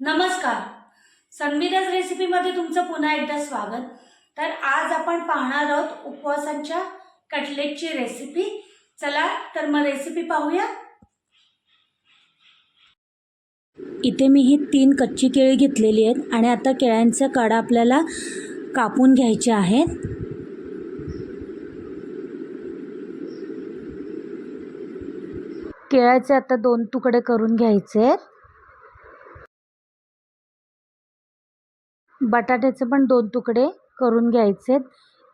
नमस्कार. सन्मीरज रेसिपीमध्ये तुमचं पुन्हा एकदा स्वागत. तर आज आपण पाहणार आहोत उपवासांच्या कटलेटची रेसिपी. चला तर मग रेसिपी पाहूया. इथे मी ही तीन कच्ची केळी घेतलेली आहेत आणि आता केळ्यांचा काडा आपल्याला कापून घ्यायचे आहेत. केळ्याचे आता दोन तुकडे करून घ्यायचे आहेत. बटाट्याचे पण दोन तुकडे करून घ्यायचे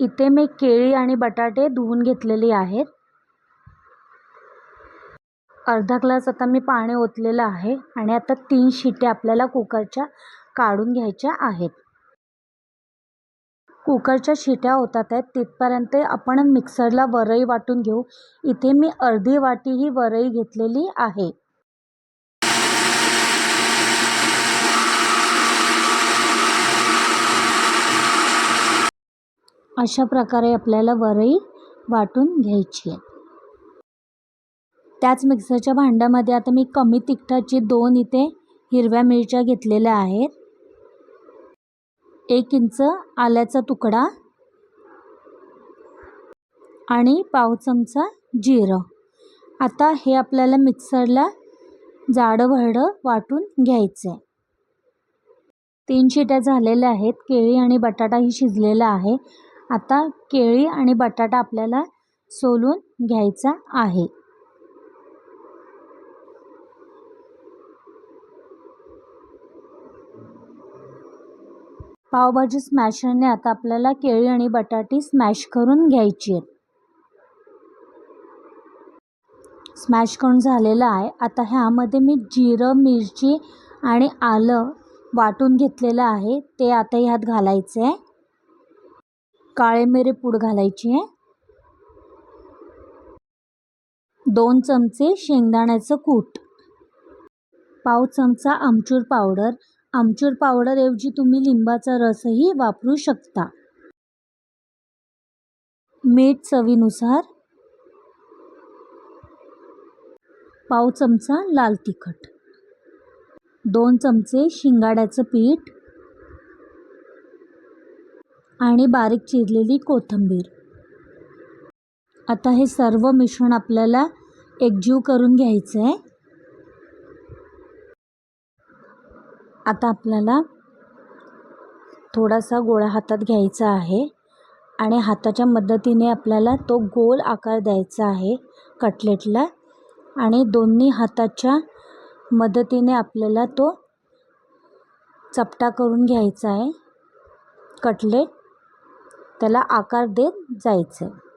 इथे मी केळी आणि बटाटे धुवून घेतलेली आहेत. अर्धा ग्लास आता मी पाणी ओतलेलं आहे आणि आता तीन शिट्या आपल्याला कुकरच्या काढून घ्यायच्या आहेत. कुकरच्या शिट्या होतात आहेत. तिथपर्यंत आपण मिक्सरला वरई वाटून घेऊ. इथे मी अर्धी वाटी ही वरई घेतलेली आहे. अशा प्रकारे आपल्याला वरई वाटून घ्यायची आहे. त्याच मिक्सरच्या भांड्यामध्ये आता मी कमी तिखटाची दोन इथे हिरव्या मिरच्या घेतलेल्या आहेत. एक इंच आल्याचा तुकडा आणि पाव चमचा जिरं. आता हे आपल्याला मिक्सरला जाडं भरडं वाटून घ्यायचं आहे तीन शिट्या झालेल्या आहेत. केळी आणि बटाटाही शिजलेला आहे. आता केळी आणि बटाटा आपल्याला सोलून घ्यायचा आहे. पावभाजी स्मॅशरने आता आपल्याला केळी आणि बटाटी स्मॅश करून घ्यायची आहेत. स्मॅश करून झालेलं आहे. आता ह्यामध्ये मी जिरं मिरची आणि आलं वाटून घेतलेलं आहे. ते आता ह्यात घालायचं आहे. काळे मिरी पूड घालायची आहे. दोन चमचे शेंगदाण्याचं कूट. पाव चमचा आमचूर पावडर. आमचूर पावडरऐवजी तुम्ही लिंबाचा रसही वापरू शकता. मीठ चवीनुसार. पाव चमचा लाल तिखट. दोन चमचे शिंगाड्याचं पीठ. आणि बारीक चिरलेली कोथिंबीर. आता हे सर्व मिश्रण आपल्याला एकजीव करून घ्यायचं आहे आता आपल्याला थोडासा गोळा हातात घ्यायचा आहे आणि हाताच्या मदतीने आपल्याला तो गोल आकार द्यायचा आहे कटलेटला आणि दोन्ही हाताच्या मदतीने आपल्याला तो चपटा करून घ्यायचा आहे. कटलेट त्याला आकार देत जायचं आहे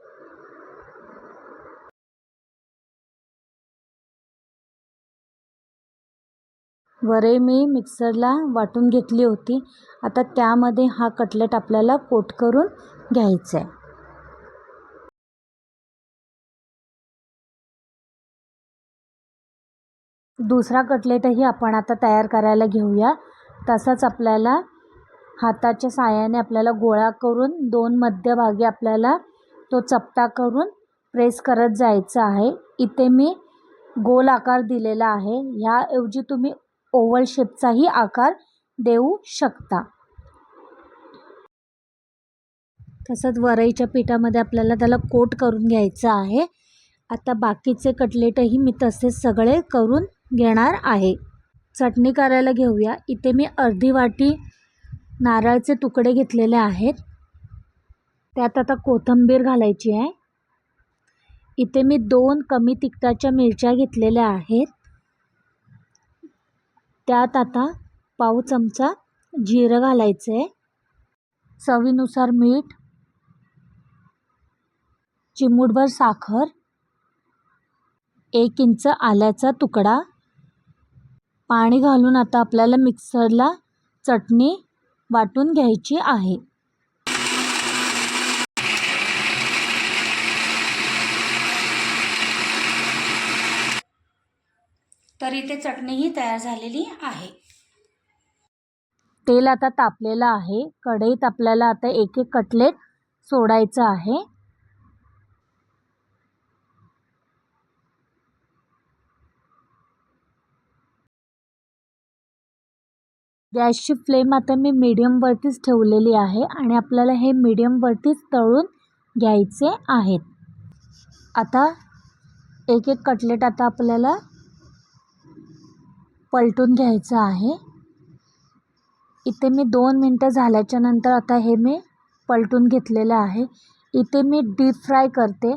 वरे मी मिक्सरला वाटून घेतली होती. आता त्यामध्ये हा कटलेट आपल्याला कोट करून घ्यायचा आहे दुसरा कटलेटही आपण आता तयार करायला घेऊया. तसंच आपल्याला हाताच्या साहाय्याने आपल्याला गोळा करून दोन मध्यभागी आपल्याला तो चपटा करून प्रेस करत जायचं आहे. इथे मी गोल आकार दिलेला आहे. ह्याऐवजी तुम्ही ओवल शेपचाही आकार देऊ शकता. तसंच वरईच्या पिठामध्ये आपल्याला त्याला कोट करून घ्यायचं आहे. आता बाकीचे कटलेटही मी तसेच सगळे करून घेणार आहे. चटणी करायला घेऊया. इथे मी अर्धी वाटी नारळाचे तुकडे घेतलेले आहेत. त्यात आता कोथिंबीर घालायची आहे. इथे मी दोन कमी तिखटाच्या मिरच्या घेतलेल्या आहेत. त्यात आता पाव चमचा जिरं घालायचं आहे चवीनुसार मीठ चिमूटभर साखर एक इंच आल्याचा तुकडा. पाणी घालून आता आपल्याला मिक्सरला चटणी वाटून घ्यायची आहे. तर इथे चटणीही तयार झालेली आहे. तेल आता तापलेलं आहे. कढईत आपल्याला आता एक एक कटलेट सोडायचं आहे. गॅसची फ्लेम आता मी मीडियमवरतीच ठेवलेली आहे आणि आपल्याला हे मीडियमवरतीच तळून घ्यायचे आहेत. आता एक एक कटलेट आता आपल्याला पलटून घ्यायचं आहे. इथे मी दोन मिनटं झाल्याच्यानंतर आता हे मी पलटून घेतलेलं आहे. इथे मी डीप फ्राय करते.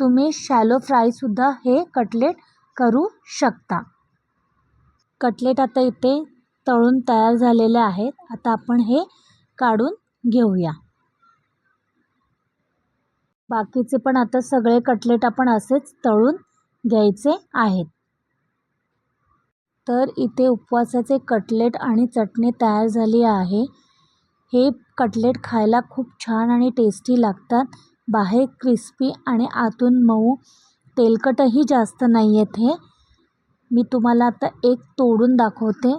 तुम्ही शॅलो फ्रायसुद्धा हे कटलेट करू शकता. कटलेट आता इथे तळून तयार झालेले आहेत. आता आपण हे काढून घेऊया. बाकीचे पण आता सगळे कटलेट आपण असेच तळून घ्यायचे आहेत. तर इथे उपवासाचे कटलेट आणि चटणी तयार झाली आहे. हे कटलेट खायला खूप छान आणि टेस्टी लागतात. बाहेर क्रिस्पी आणि आतून मऊ तेलकटही जास्त नाही आहेत हे. मी तुम्हाला आता एक तोडून दाखवते.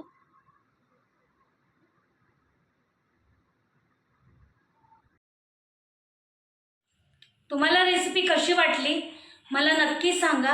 तुम्हाला रेसिपी कशी वाटली? मला नक्की सांगा.